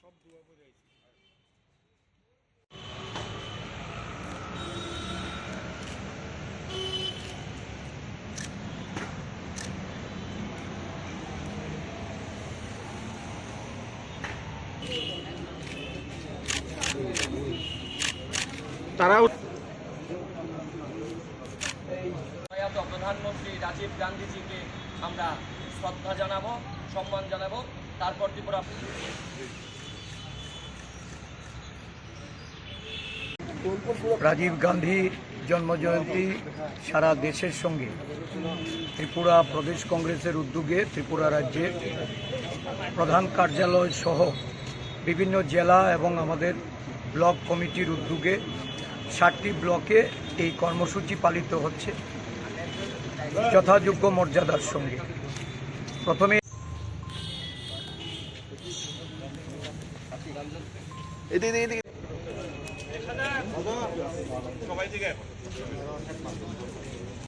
সব দুয়াবো যাইছি তারাও প্রধানমন্ত্রী রাজীব গান্ধীজিকে আমরা শ্রদ্ধা জানাব সম্মান জানাব তারপর ত্রিপুরা রাজীব গান্ধী জন্মজয়ন্তী সারা দেশের সঙ্গে ত্রিপুরা প্রদেশ কংগ্রেসের উদ্যোগে ত্রিপুরা রাজ্যের প্রধান কার্যালয় সহ বিভিন্ন জেলা এবং আমাদের ব্লক কমিটির উদ্যোগে ষাটটি ব্লকে এই কর্মসূচি পালিত হচ্ছে যথাযোগ্য মর্যাদার সঙ্গে। প্রথমে সবাই দিকে